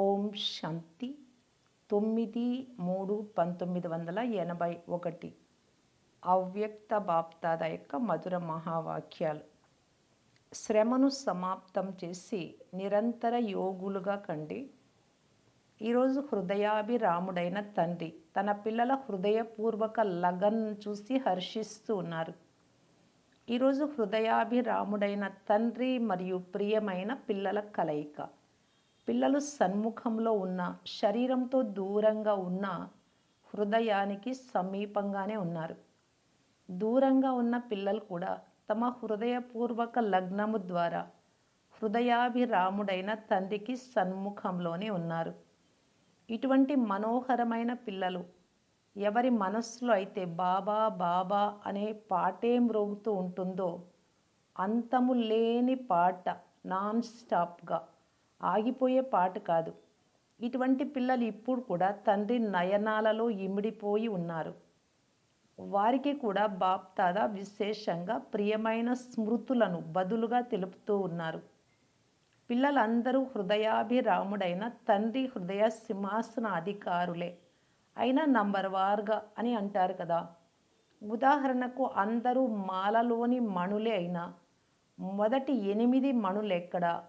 ఓం శాంతి. తొమ్మిది మూడు పంతొమ్మిది వందల ఎనభై ఒకటి. అవ్యక్త బాప్తాద యొక్క మధుర మహావాక్యాలు. శ్రమను సమాప్తం చేసి నిరంతర యోగులుగా కండి. ఈరోజు హృదయాభిరాముడైన తండ్రి తన పిల్లల హృదయపూర్వక లగన్ చూసి హర్షిస్తూ ఉన్నారు. ఈరోజు హృదయాభిరాముడైన తండ్రి మరియు ప్రియమైన పిల్లల కలయిక. పిల్లలు సన్ముఖంలో ఉన్న శరీరంతో దూరంగా ఉన్న హృదయానికి సమీపంగానే ఉన్నారు. దూరంగా ఉన్న పిల్లలు కూడా తమ హృదయపూర్వక లగ్నము ద్వారా హృదయాభిరాముడైన తండ్రికి సన్ముఖంలోనే ఉన్నారు. ఇటువంటి మనోహరమైన పిల్లలు ఎవరి మనస్సులో అయితే బాబా బాబా అనే పాటే మ్రోగుతూ ఉంటుందో అంతము లేని పాట నాన్ స్టాప్గా ఆగిపోయే పాట కాదు. ఇటువంటి పిల్లలు ఇప్పుడు కూడా తండ్రి నయనాలలో ఇమిడిపోయి ఉన్నారు. వారికి కూడా బాప్తాద విశేషంగా ప్రియమైన స్మృతులను బదులుగా తెలుపుతూ ఉన్నారు. పిల్లలందరూ హృదయాభిరాముడైన తండ్రి హృదయ సింహాసన అధికారులే. అయినా నంబర్ వార్గా అని అంటారు కదా. ఉదాహరణకు అందరూ మాలలోని మణులే అయినా మొదటి ఎనిమిది మణులెక్కడ?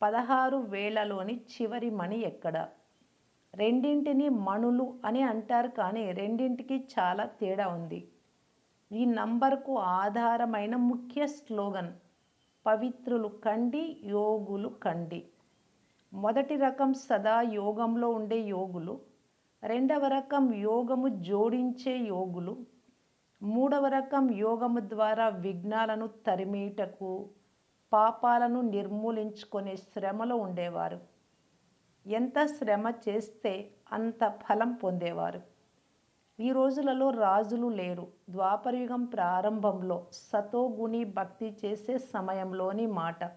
పదహారు వేలలోని చివరి మణి ఎక్కడ? రెండింటిని మణులు అని అంటారు కానీ రెండింటికి చాలా తేడా ఉంది. ఈ నంబర్కు ఆధారమైన ముఖ్య స్లోగన్ పవిత్రులు కండి యోగులు కండి. మొదటి రకం సదా యోగంలో ఉండే యోగులు రెండవ రకం యోగము జోడించే యోగులు మూడవ రకం యోగము ద్వారా విఘ్నాలను తరిమేటకు పాపాలను నిర్మూలించుకునే శ్రమలో ఉండేవారు. ఎంత శ్రమ చేస్తే అంత ఫలం పొందేవారు. ఈ రోజులలో రాజులు లేరు. ద్వాపరయుగం ప్రారంభంలో సతోగుణి భక్తి చేసే సమయంలోని మాట.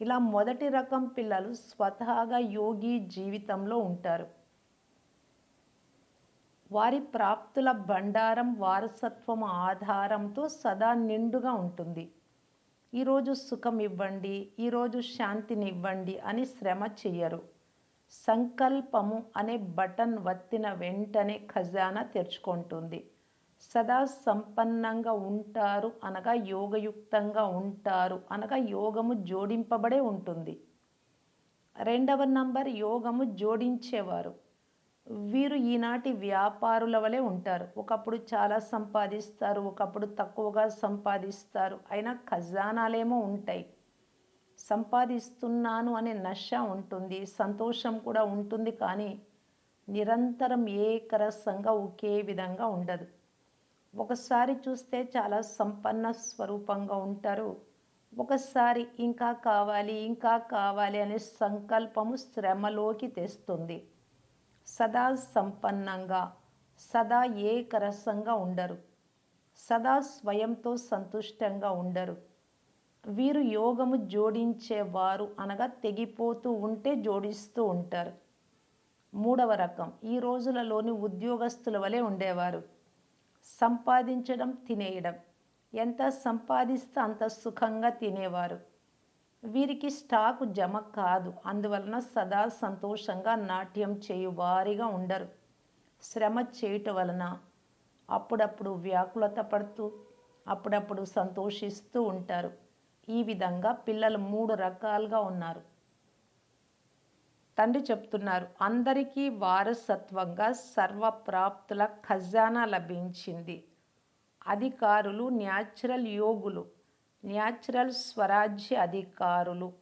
ఇలా మొదటి రకం పిల్లలు స్వతహాగా యోగి జీవితంలో ఉంటారు. వారి ప్రాప్తుల భండారం వారసత్వం ఆధారంతో సదా నిండుగా ఉంటుంది. ఈరోజు సుఖం ఇవ్వండి ఈరోజు శాంతినివ్వండి అని శ్రమ చెయ్యరు. సంకల్పము అనే బటన్ వత్తిన వెంటనే ఖజానా తెరుచుకుంటుంది. సదా సంపన్నంగా ఉంటారు అనగా యోగయుక్తంగా ఉంటారు అనగా యోగము జోడింపబడే ఉంటుంది. రెండవ నంబర్ యోగము జోడించేవారు. వీరు ఈనాటి వ్యాపారుల వలె ఉంటారు. ఒకప్పుడు చాలా సంపాదిస్తారు ఒకప్పుడు తక్కువగా సంపాదిస్తారు. అయినా ఖజానాలేమో ఉంటాయి. సంపాదిస్తున్నాను అనే నష ఉంటుంది సంతోషం కూడా ఉంటుంది కానీ నిరంతరం ఏకరసంగా ఒకే విధంగా ఉండదు. ఒకసారి చూస్తే చాలా సంపన్న స్వరూపంగా ఉంటారు. ఒకసారి ఇంకా కావాలి ఇంకా కావాలి అనే సంకల్పము శ్రమలోకి తెస్తుంది. సదా సంపన్నంగా సదా ఏకరసంగా ఉండరు. సదా స్వయంతో సంతుష్టంగా ఉండరు. వీరు యోగము జోడించేవారు అనగా తెగిపోతూ ఉంటే జోడిస్తూ ఉంటారు. మూడవ రకం ఈ రోజులలోని ఉద్యోగస్తుల వలె ఉండేవారు. సంపాదించడం తినేయడం. ఎంత సంపాదిస్తే అంత సుఖంగా తినేవారు. వీరికి స్టాకు జమ కాదు. అందువలన సదా సంతోషంగా నాట్యం చేయువారిగా ఉండరు. శ్రమ చేయుట వలన అప్పుడప్పుడు వ్యాకులత పడుతూ అప్పుడప్పుడు సంతోషిస్తూ ఉంటారు. ఈ విధంగా పిల్లలు మూడు రకాలుగా ఉన్నారు. తండ్రి చెప్తున్నారు అందరికీ వారసత్వంగా సర్వప్రాప్తుల ఖజానా లభించింది. అధికారులు న్యాచురల్ యోగులు న్యాచురల్ స్వరాజ్య అధికారులు.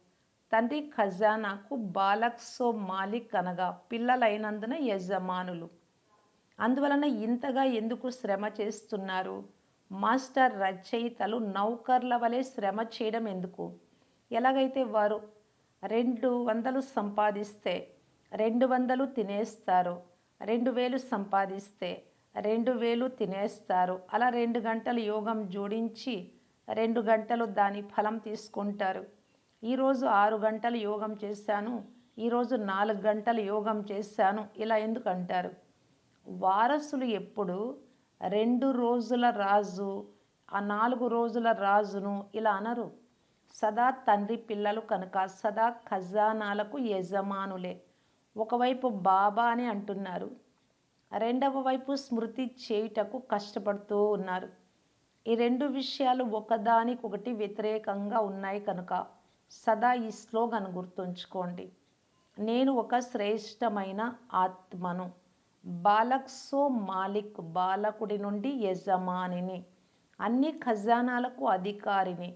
తండ్రి ఖజానాకు బాలక్సో మాలిక్ అనగా పిల్లలైనందున యజమానులు. అందువలన ఇంతగా ఎందుకు శ్రమ చేస్తున్నారు? మాస్టర్ రచయితలు నౌకర్ల వలె శ్రమ చేయడం ఎందుకు? ఎలాగైతే వారు రెండు వందలు సంపాదిస్తే రెండు వందలు తినేస్తారు రెండు వేలు సంపాదిస్తే రెండు వేలు తినేస్తారు. అలా రెండు గంటలు యోగం జోడించి రెండు గంటలు దాని ఫలం తీసుకుంటారు. ఈరోజు ఆరు గంటలు యోగం చేశాను. ఈరోజు నాలుగు గంటలు యోగం చేశాను. ఇలా ఎందుకు అంటారు వారసులు ఎప్పుడు రెండు రోజుల రాజు ఆ నాలుగు రోజుల రాజును ఇలా అనరు. సదా తండ్రి పిల్లలు కనుక సదా ఖజానాలకు యజమానులే. ఒకవైపు బాబా అని అంటున్నారు. రెండవ వైపు స్మృతి చేయుటకు కష్టపడుతూ ఉన్నారు. ఈ రెండు విషయాలు ఒకదానికొకటి వ్యతిరేకంగా ఉన్నాయి కనుక సదా ఈ స్లోగన్ గుర్తుంచుకోండి. నేను ఒక శ్రేష్టమైన ఆత్మను బాలక్ సో మాలిక్ బాలకుడి నుండి యజమానిని అన్ని ఖజానాలకు అధికారిని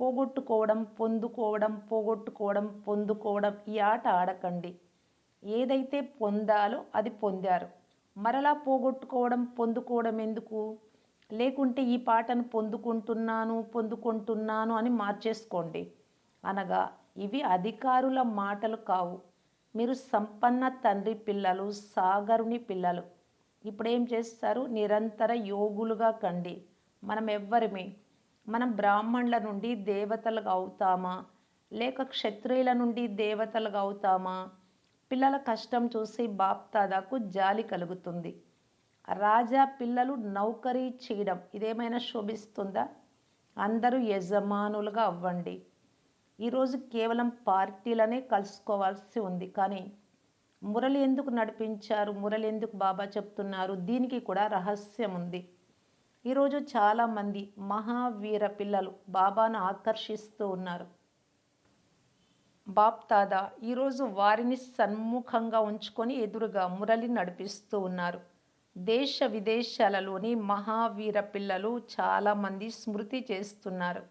పోగొట్టుకోవడం పొందుకోవడం పోగొట్టుకోవడం పొందుకోవడం ఈ ఆట ఆడకండి. ఏదైతే పొందాలో అది పొందారు. మరలా పోగొట్టుకోవడం పొందుకోవడం ఎందుకు? లేకుంటే ఈ పాటను పొందుకుంటున్నాను పొందుకుంటున్నాను అని మార్చేసుకోండి. అనగా ఇవి అధికారుల మాటలు కావు. మీరు సంపన్న తండ్రి పిల్లలు సాగరుని పిల్లలు. ఇప్పుడేం చేస్తారు? నిరంతర యోగులుగా కండి. మనం ఎవ్వరిమే మనం బ్రాహ్మణుల నుండి దేవతలుగా అవుతామా? లేక క్షత్రియుల నుండి దేవతలుగా అవుతామా? పిల్లల కష్టం చూసి బాప్తాదాకు జాలి కలుగుతుంది. రాజా పిల్లలు నౌకరీ చేయడం ఇదేమైనా శోభిస్తుందా? అందరూ యజమానులుగా అవ్వండి. ఈరోజు కేవలం పార్టీలనే కలుసుకోవాల్సి ఉంది. కానీ మురళి ఎందుకు నడిపించారు? మురళి ఎందుకు బాబా చెప్తున్నారు? దీనికి కూడా రహస్యం ఉంది. ఈరోజు చాలామంది మహావీర పిల్లలు బాబాను ఆకర్షిస్తూ ఉన్నారు. బాప్తాదా ఈరోజు వారిని సన్ముఖంగా ఉంచుకొని ఎదురుగా మురళి నడిపిస్తూ ఉన్నారు. దేశ విదేశాలలోని మహావీర పిల్లలు చాలామంది స్మృతి చేస్తున్నారు.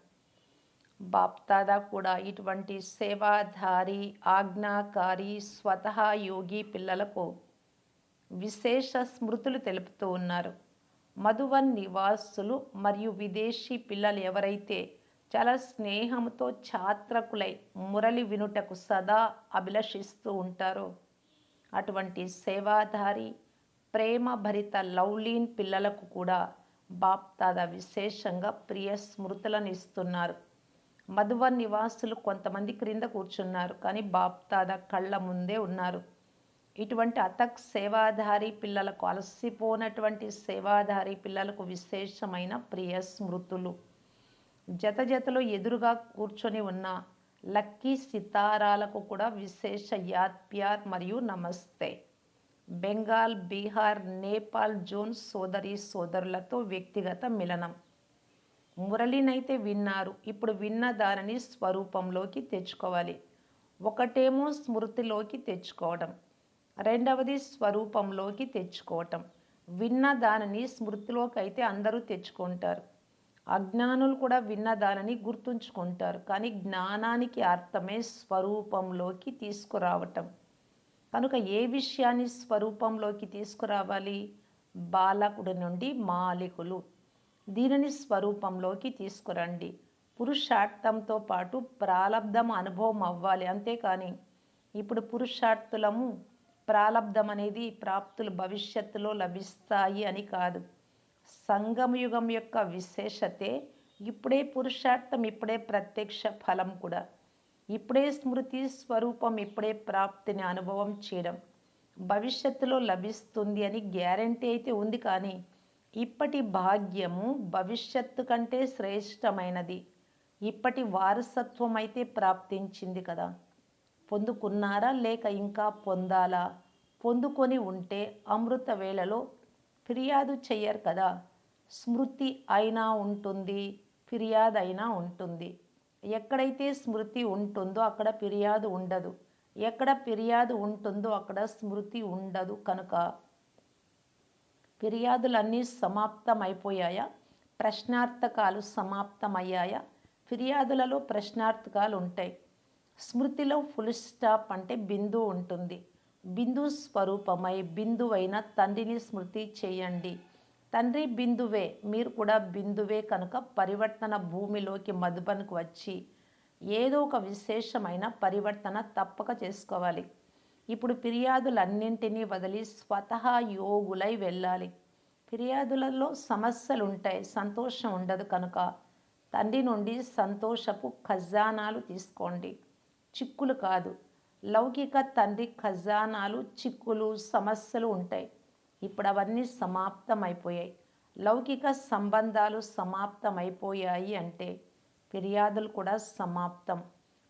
బాప్తాదా కూడా ఇటువంటి సేవాధారి ఆజ్ఞాకారి స్వతహా యోగి పిల్లలకు విశేష స్మృతులు తెలుపుతూ ఉన్నారు. మధువన్ నివాసులు మరియు విదేశీ పిల్లలు ఎవరైతే చాలా స్నేహంతో ఛాత్రకులై మురళి వినుటకు సదా అభిలషిస్తూ ఉంటారో అటువంటి సేవాధారి ప్రేమ భరిత లవ్లీన్ పిల్లలకు కూడా బాప్తాద విశేషంగా ప్రియ స్మృతులను ఇస్తున్నారు. మధువన్ నివాసులు కొంతమంది క్రింద కూర్చున్నారు కానీ బాప్తాద కళ్ళ ముందే ఉన్నారు. ఇటువంటి అతక్ సేవాధారి పిల్లలకు అలసిపోనటువంటి సేవాధారి పిల్లలకు విశేషమైన ప్రియ స్మృతులు. జత జతలో ఎదురుగా కూర్చొని ఉన్న లక్కీ సితారాలకు కూడా విశేష యాత్ప్యార్ మరియు నమస్తే. బెంగాల్ బీహార్ నేపాల్ జోన్ సోదరి సోదరులతో వ్యక్తిగత మిలనం. మురళినైతే విన్నారు. ఇప్పుడు విన్న దానిని స్వరూపంలోకి తెచ్చుకోవాలి. ఒకటేమో స్మృతిలోకి తెచ్చుకోవడం రెండవది స్వరూపంలోకి తెచ్చుకోవటం. విన్న దానిని స్మృతిలోకి అయితే అందరూ తెచ్చుకుంటారు. అజ్ఞానులు కూడా విన్న దానిని గుర్తుంచుకుంటారు. కానీ జ్ఞానానికి అర్థమే స్వరూపంలోకి తీసుకురావటం. కనుక ఏ విషయాన్ని స్వరూపంలోకి తీసుకురావాలి? బాలకుడి నుండి మాలికులు. దీనిని స్వరూపంలోకి తీసుకురండి. పురుషార్థంతో పాటు ప్రాలబ్ధం అనుభవం అవ్వాలి అంతేకాని ఇప్పుడు పురుషార్థులము ప్రాలబ్ధం అనేది ప్రాప్తులు భవిష్యత్తులో లభిస్తాయి అని కాదు. సంగమయుగం యొక్క విశేషతే ఇప్పుడే పురుషార్థం ఇప్పుడే ప్రత్యక్ష ఫలం కూడా. ఇప్పుడే స్మృతి స్వరూపం ఇప్పుడే ప్రాప్తిని అనుభవం చేయడం భవిష్యత్తులో లభిస్తుంది అని గ్యారంటీ అయితే ఉంది కానీ ఇప్పటి భాగ్యము భవిష్యత్తు కంటే శ్రేష్టమైనది. ఇప్పటి వారసత్వం అయితే ప్రాప్తించింది కదా. పొందుకున్నారా లేక ఇంకా పొందాలా? పొందుకొని ఉంటే అమృత వేళలో ఫిర్యాదు చెయ్యరు కదా. స్మృతి అయినా ఉంటుంది ఫిర్యాదు అయినా ఉంటుంది. ఎక్కడైతే స్మృతి ఉంటుందో అక్కడ ఫిర్యాదు ఉండదు. ఎక్కడ ఫిర్యాదు ఉంటుందో అక్కడ స్మృతి ఉండదు కనుక. ఫిర్యాదులన్నీ సమాప్తమైపోయాయా? ప్రశ్నార్థకాలు సమాప్తమయ్యాయా? ఫిర్యాదులలో ప్రశ్నార్థకాలు ఉంటాయి. స్మృతిలో ఫుల్ స్టాప్ అంటే బిందు ఉంటుంది. బిందు స్వరూపమై బిందువైన తండ్రిని స్మృతి చేయండి. తండ్రి బిందువే మీరు కూడా బిందువే కనుక పరివర్తన భూమిలోకి మధుబన్కు వచ్చి ఏదో ఒక విశేషమైన పరివర్తన తప్పక చేసుకోవాలి. ఇప్పుడు ఫిర్యాదులన్నింటినీ వదిలి స్వతహా యోగులై వెళ్ళాలి. ఫిర్యాదులలో సమస్యలు ఉంటాయి సంతోషం ఉండదు కనుక తండ్రి నుండి సంతోషపు ఖజానాలు తీసుకోండి. చిక్కులు కాదు లౌకిక తండ్రి ఖజానాలు చిక్కులు సమస్యలు ఉంటాయి. ఇప్పుడు అవన్నీ సమాప్తమైపోయాయి. లౌకిక సంబంధాలు సమాప్తమైపోయాయి అంటే ఫిర్యాదులు కూడా సమాప్తం.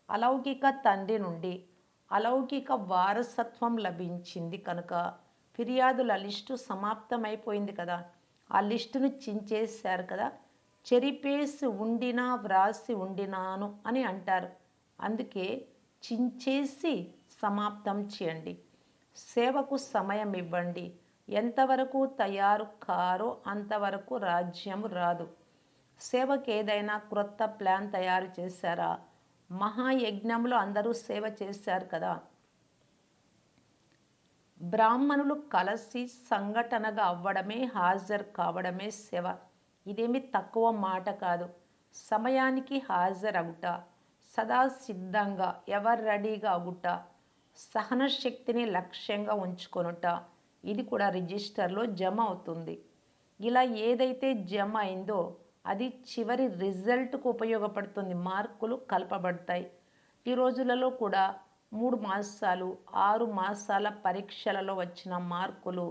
అలౌకిక తండ్రి నుండి అలౌకిక వారసత్వం లభించింది కనుక ఫిర్యాదుల లిస్టు సమాప్తమైపోయింది కదా. ఆ లిస్టును చించేశారు కదా. చెరిపేసి ఉండినా వ్రాసి ఉండినాను అని అంటారు. అందుకే చించేసి సమాప్తం చేయండి. సేవకు సమయం ఇవ్వండి. ఎంతవరకు తయారు కారో అంతవరకు రాజ్యం రాదు. సేవకేదైనా క్రొత్త ప్లాన్ తయారు చేశారా? మహాయజ్ఞంలో అందరూ సేవ చేశారు కదా. బ్రాహ్మణులు కలిసి సంఘటనగా అవ్వడమే హాజరు కావడమే సేవ. ఇదేమి తక్కువ మాట కాదు. సమయానికి హాజరగుట, సదా సిద్ధంగా ఎవరు రెడీగా అగుట సహనశక్తిని లక్ష్యంగా ఉంచుకొనుట ఇది కూడా రిజిస్టర్లో జమ అవుతుంది. ఇలా ఏదైతే జమ అయిందో అది చివరి రిజల్ట్కు ఉపయోగపడుతుంది. మార్కులు కలపబడతాయి. ఈ రోజులలో కూడా మూడు మాసాలు ఆరు మాసాల పరీక్షలలో వచ్చిన మార్కులు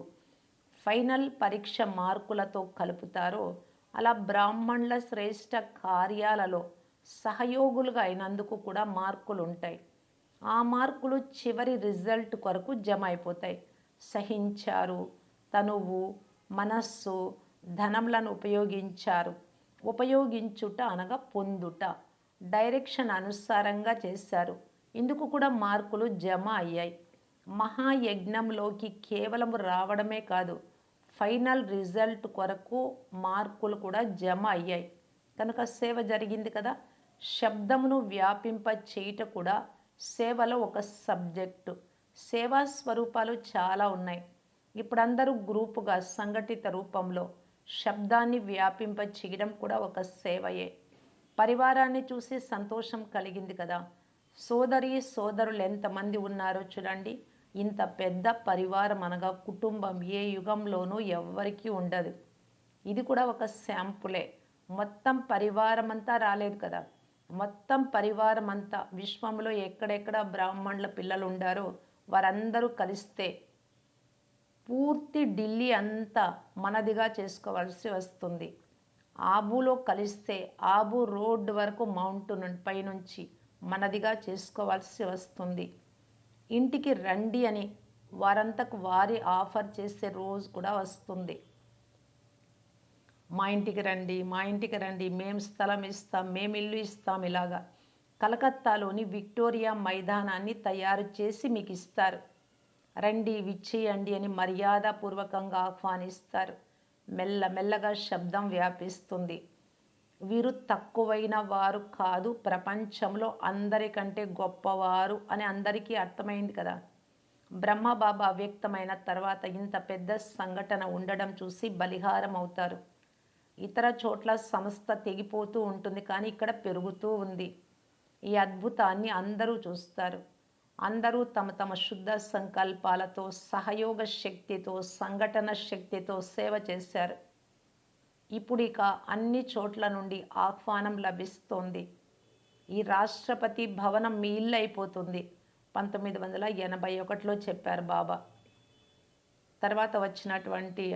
ఫైనల్ పరీక్ష మార్కులతో కలుపుతారో అలా బ్రాహ్మణుల శ్రేష్ట కార్యాలలో సహయోగులుగా అయినందుకు కూడా మార్కులు ఉంటాయి ఆ మార్కులు చివరి రిజల్ట్ కొరకు జమ అయిపోతాయి. సహించారు. తనువు మనస్సు ధనములను ఉపయోగించారు. ఉపయోగించుట అనగా పొందుట. డైరెక్షన్ అనుసారంగా చేశారు. ఇందుకు కూడా మార్కులు జమ అయ్యాయి. మహాయజ్ఞంలోకి కేవలం రావడమే కాదు ఫైనల్ రిజల్ట్ కొరకు మార్కులు కూడా జమ అయ్యాయి. కనుక సేవ జరిగింది కదా? శబ్దమును వ్యాపింప చేయుట కూడా సేవలో ఒక సబ్జెక్టు. సేవా స్వరూపాలు చాలా ఉన్నాయి. ఇప్పుడు అందరూ గ్రూపుగా సంఘటిత రూపంలో శబ్దాన్ని వ్యాపింప చేయడం కూడా ఒక సేవయే. పరివారాన్ని చూసి సంతోషం కలిగింది కదా. సోదరి సోదరులు ఎంతమంది ఉన్నారో చూడండి. ఇంత పెద్ద పరివారం అనగా కుటుంబం ఏ యుగంలోనూ ఎవ్వరికీ ఉండదు. ఇది కూడా ఒక శాంపులే. మొత్తం పరివారం అంతా రాలేదు కదా. మొత్తం పరివారం అంతా విశ్వంలో ఎక్కడెక్కడ బ్రాహ్మణుల పిల్లలు ఉండారో వారందరూ కలిస్తే పూర్తి ఢిల్లీ అంతా మనదిగా చేసుకోవాల్సి వస్తుంది. ఆబులో కలిస్తే ఆబు రోడ్ వరకు మౌంటైన్ పైనుంచి మనదిగా చేసుకోవాల్సి వస్తుంది. ఇంటికి రండి అని వారంతకు వారి ఆఫర్ చేసే రోజు కూడా వస్తుంది. మా ఇంటికి రండి మా ఇంటికి రండి మేము స్థలం ఇస్తాం మేము ఇల్లు ఇస్తాం ఇలాగా. కలకత్తాలోని విక్టోరియా మైదానాన్ని తయారు చేసి మీకు ఇస్తారు రండి విచ్చేయండి అని మర్యాదపూర్వకంగా ఆహ్వానిస్తారు. మెల్లమెల్లగా శబ్దం వ్యాపిస్తుంది. వీరు తక్కువైన వారు కాదు ప్రపంచంలో అందరికంటే గొప్పవారు అని అందరికీ అర్థమైంది కదా. బ్రహ్మబాబా అవ్యక్తమైన తర్వాత ఇంత పెద్ద సంఘటన ఉండడం చూసి బలిహారం అవుతారు ఇతర చోట్ల సంస్థ తెగిపోతూ ఉంటుంది కానీ ఇక్కడ పెరుగుతూ ఉంది. ఈ అద్భుతాన్ని అందరూ చూస్తారు. అందరూ తమ తమ శుద్ధ సంకల్పాలతో సహయోగ శక్తితో సంఘటన శక్తితో సేవ చేశారు. ఇప్పుడు ఇక అన్ని చోట్ల నుండి ఆహ్వానం లభిస్తోంది. ఈ రాష్ట్రపతి భవనం మీ ఇల్లు అయిపోతుంది. పంతొమ్మిది వందల ఎనభై ఒకటిలో చెప్పారు బాబా. తర్వాత వచ్చినటువంటి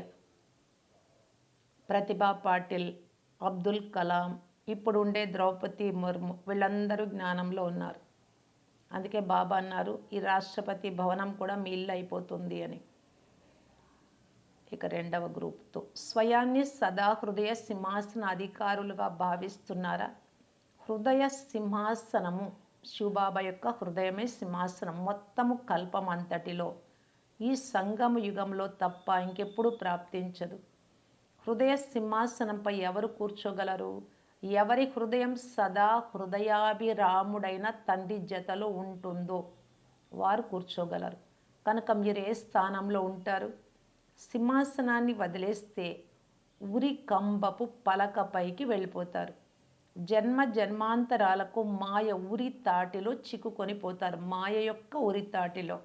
ప్రతిభా పాటిల్ అబ్దుల్ కలాం ఇప్పుడు ఉండే ద్రౌపది ముర్ము వీళ్ళందరూ జ్ఞానంలో ఉన్నారు. అందుకే బాబా అన్నారు ఈ రాష్ట్రపతి భవనం కూడా మీ ఇల్లు అయిపోతుంది అని. ఇక రెండవ గ్రూప్తో స్వయాన్ని సదా హృదయ సింహాసన అధికారులుగా భావిస్తున్నారా? హృదయ సింహాసనము శివబాబా యొక్క హృదయమే సింహాసనం మొత్తము కల్పం అంతటిలో. ఈ సంగమ యుగంలో తప్ప ఇంకెప్పుడు ప్రాప్తించదు. హృదయ సింహాసనంపై ఎవరు కూర్చోగలరు? ఎవరి హృదయం సదా హృదయాభిరాముడైన తండ్రి జతలో ఉంటుందో వారు కూర్చోగలరు. కనుక మీరు ఏ స్థానంలో ఉంటారు? సింహాసనాన్ని వదిలేస్తే ఉరి కంబపు పలకపైకి వెళ్ళిపోతారు. జన్మ జన్మాంతరాలకు మాయ ఉరి తాటిలో చిక్కుకొని పోతారు. మాయ యొక్క ఉరి తాటిలో.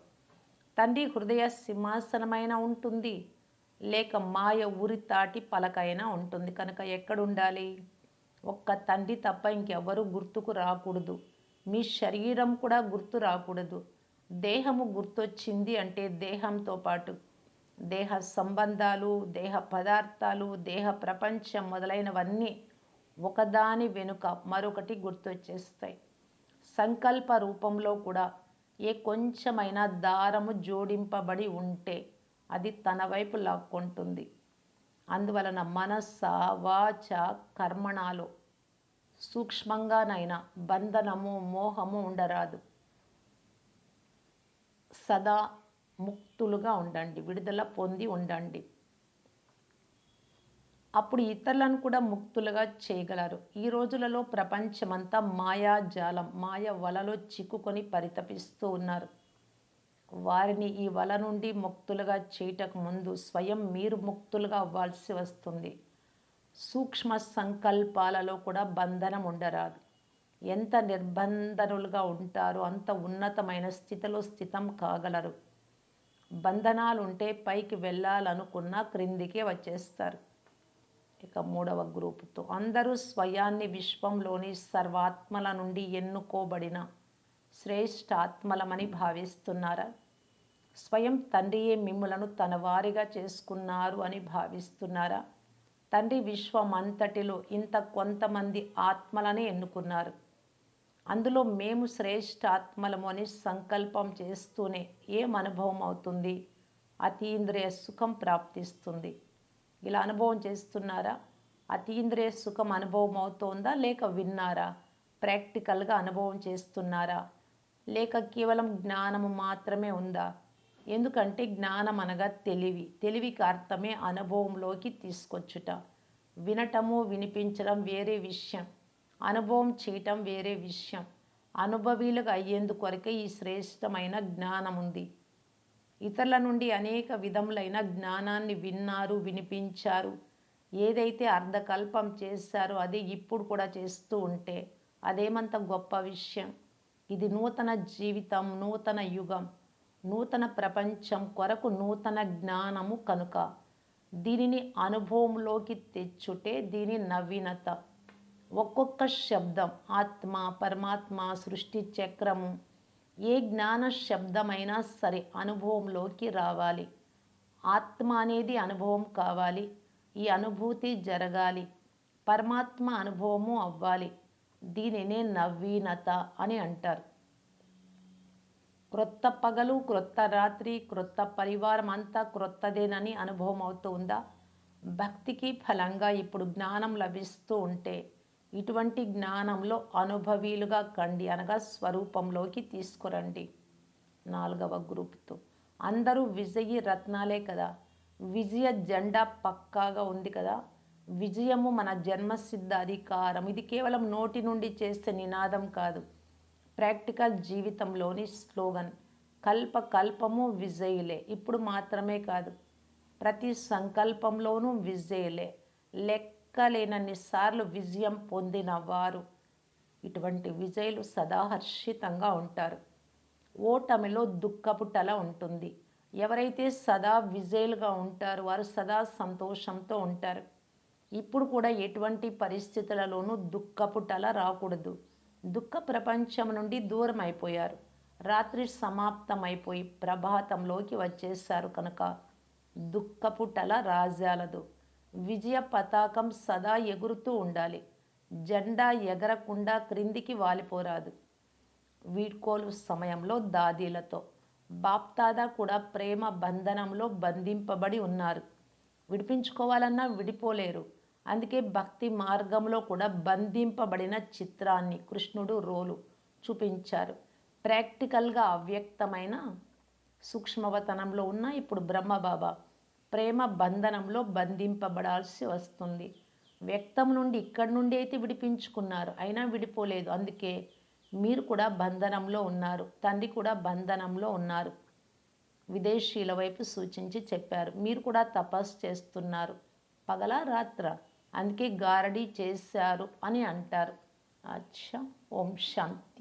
తండ్రి హృదయ సింహాసనమైన ఉంటుంది లేక మాయ ఉరి తాటి పలకైనా ఉంటుంది. కనుక ఎక్కడుండాలి ఒక్క తండ్రి తప్ప ఇంకెవ్వరూ గుర్తుకు రాకూడదు. మీ శరీరం కూడా గుర్తు రాకూడదు. దేహము గుర్తొచ్చింది అంటే దేహంతో పాటు దేహ సంబంధాలు దేహ పదార్థాలు దేహ ప్రపంచం మొదలైనవన్నీ ఒకదాని వెనుక మరొకటి గుర్తొచ్చేస్తాయి. సంకల్ప రూపంలో కూడా ఏ కొంచెమైనా దారము జోడింపబడి ఉంటే అది తన వైపు లాక్కుంటుంది. అందువలన మనస్స వాచ కర్మణాలు. సూక్ష్మంగానైనా బంధనము మోహము ఉండరాదు. సదా ముక్తులుగా ఉండండి విడుదల పొంది ఉండండి. అప్పుడు ఇతరులను కూడా ముక్తులుగా చేయగలరు. ఈ రోజులలో ప్రపంచమంతా మాయాజాలం మాయ వలలో చిక్కుకొని పరితపిస్తూ ఉన్నారు. వారిని ఈ వల నుండి ముక్తులుగా చేయటకు ముందు స్వయం మీరు ముక్తులుగా అవ్వాల్సి వస్తుంది. సూక్ష్మ సంకల్పాలలో కూడా బంధనం ఉండరాదు. ఎంత నిర్బంధనులుగా ఉంటారో అంత ఉన్నతమైన స్థితిలో స్థితం కాగలరు. బంధనాలు ఉంటే పైకి వెళ్ళాలనుకున్నా క్రిందికే వచ్చేస్తారు. ఇక మూడవ గ్రూపుతో అందరూ స్వయాన్ని విశ్వంలోని సర్వాత్మల నుండి ఎన్నుకోబడిన శ్రేష్ఠాత్మలమని భావిస్తున్నారా? స్వయం తండ్రియే మిమ్ములను తన వారిగా చేసుకున్నారు అని భావిస్తున్నారా? తండ్రి విశ్వం అంతటిలో ఇంత కొంతమంది ఆత్మలనే ఎన్నుకున్నారు. అందులో మేము శ్రేష్టాత్మలము అని సంకల్పం చేస్తూనే ఏం అనుభవం అవుతుంది? అతీంద్రియ సుఖం ప్రాప్తిస్తుంది. ఇలా అనుభవం చేస్తున్నారా? అతీంద్రియ సుఖం అనుభవం అవుతోందా లేక విన్నారా? ప్రాక్టికల్గా అనుభవం చేస్తున్నారా? లేక కేవలం జ్ఞానము మాత్రమే ఉందా? ఎందుకంటే జ్ఞానం అనగా తెలివి. తెలివికి అర్థమే అనుభవంలోకి తీసుకొచ్చుట. వినటము వినిపించడం వేరే విషయం. అనుభవం చేయటం వేరే విషయం. అనుభవీలుగా అయ్యేందుకొరకే ఈ శ్రేష్టమైన జ్ఞానం ఉంది ఇతరుల నుండి అనేక విధములైన జ్ఞానాన్ని విన్నారు వినిపించారు. ఏదైతే అర్ధకల్పం చేశారో అది ఇప్పుడు కూడా చేస్తూ ఉంటే అదేమంత గొప్ప విషయం. ఇది నూతన జీవితం నూతన యుగం నూతన ప్రపంచం కొరకు నూతన జ్ఞానము కనుక. దీనిని అనుభవంలోకి తెచ్చుటే దీని నవీనత. ఒక్కొక్క శబ్దం ఆత్మ పరమాత్మ సృష్టి చక్రము ఏ జ్ఞాన శబ్దమైనా సరే అనుభవంలోకి రావాలి. ఆత్మ అనేది అనుభవం కావాలి. ఈ అనుభూతి జరగాలి. పరమాత్మ అనుభవము అవ్వాలి. దీనినే నవీనత అని అంటారు. క్రొత్త పగలు క్రొత్త రాత్రి క్రొత్త పరివారం అంతా క్రొత్తదేనని అనుభవం అవుతూ ఉందా? భక్తికి ఫలంగా ఇప్పుడు జ్ఞానం లభిస్తూ ఉంటే ఇటువంటి జ్ఞానంలో అనుభవీలుగా కండి అనగా స్వరూపంలోకి తీసుకురండి. నాలుగవ గ్రూప్తో. అందరూ విజయ రత్నాలే కదా? విజయ జెండా పక్కాగా ఉంది కదా? విజయము మన జన్మసిద్ధ అధికారం ఇది కేవలం నోటి నుండి చేస్తే నినాదం కాదు. ప్రాక్టికల్ జీవితంలోని స్లోగన్ కల్ప కల్పము విజయులే. ఇప్పుడు మాత్రమే కాదు ప్రతి సంకల్పంలోనూ విజయులే. లెక్కలేనన్ని సార్లు విజయం పొందిన వారు. ఇటువంటి విజయులు సదాహర్షితంగా ఉంటారు. ఓటమిలో దుఃఖపుటల ఉంటుంది. ఎవరైతే సదా విజయులుగా ఉంటారో వారు సదా సంతోషంతో ఉంటారు. ఇప్పుడు కూడా ఎటువంటి పరిస్థితులలోనూ దుఃఖపుటల రాకూడదు. దుఃఖ ప్రపంచం నుండి దూరం అయిపోయారు. రాత్రి సమాప్తమైపోయి ప్రభాతంలోకి వచ్చేసారు కనుక దుఃఖపుటల రాజాలదు. విజయ పతాకం సదా ఎగురుతూ ఉండాలి. జెండా ఎగరకుండా క్రిందికి వాలిపోరాదు. వీడ్కోలు సమయంలో దాదీలతో బాప్తాదా కూడా ప్రేమ బంధనంలో బంధింపబడి ఉన్నారు. విడిపించుకోవాలన్నా విడిపోలేరు. అందుకే భక్తి మార్గంలో కూడా బంధింపబడిన చిత్రాన్ని కృష్ణుడు రోలు చూపించారు. ప్రాక్టికల్గా అవ్యక్తమైన సూక్ష్మవతనంలో ఉన్న ఇప్పుడు బ్రహ్మబాబా ప్రేమ బంధనంలో బంధింపబడాల్సి వస్తుంది. వ్యక్తం నుండి ఇక్కడి నుండి అయితే విడిపించుకున్నారు. అయినా విడిపోలేదు. అందుకే మీరు కూడా బంధనంలో ఉన్నారు. తండ్రి కూడా బంధనంలో ఉన్నారు. విదేశీయుల వైపు సూచించి చెప్పారు. మీరు కూడా తపస్సు చేస్తున్నారు. పగల రాత్ర అందుకే గారడీ చేశారు అని అంటారు. అచ్చా ఓం శాంతి.